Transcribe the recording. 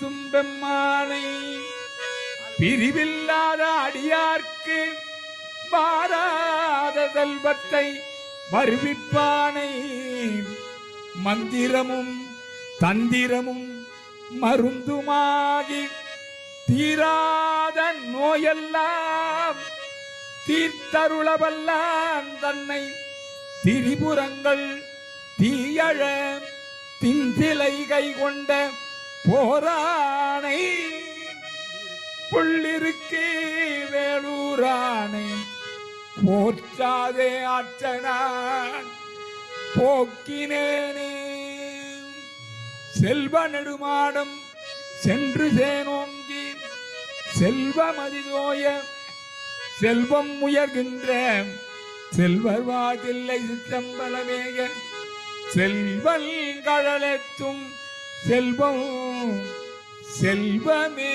படைத்தும் பெம்மானை. பிரிவில்லாத அடியார்க்கு மாறாத செல்வத்தை வருவிப்பானை. மந்திரமும் தந்திரமும் மருந்துமாகி தீராத நோயெல்லாம் தீர்த்தருளவல்லான் தன்னை திரிபுரங்கள் தீயழ திந்திலை கை கொண்ட போரானை புள்ளிருக்கு வேலூரானை. போற்றாதே ஆற்றனான் போக்கினேனே. செல்வ நெடுமாடம் சென்று சேனோங்கி செல்வமதிதோய செல்வம் முயர்கின்ற செல்வர் வாதில்லை சித்தம்பலமேய செல்வல் கழலெத்தும் செல்வம் செல்வமே.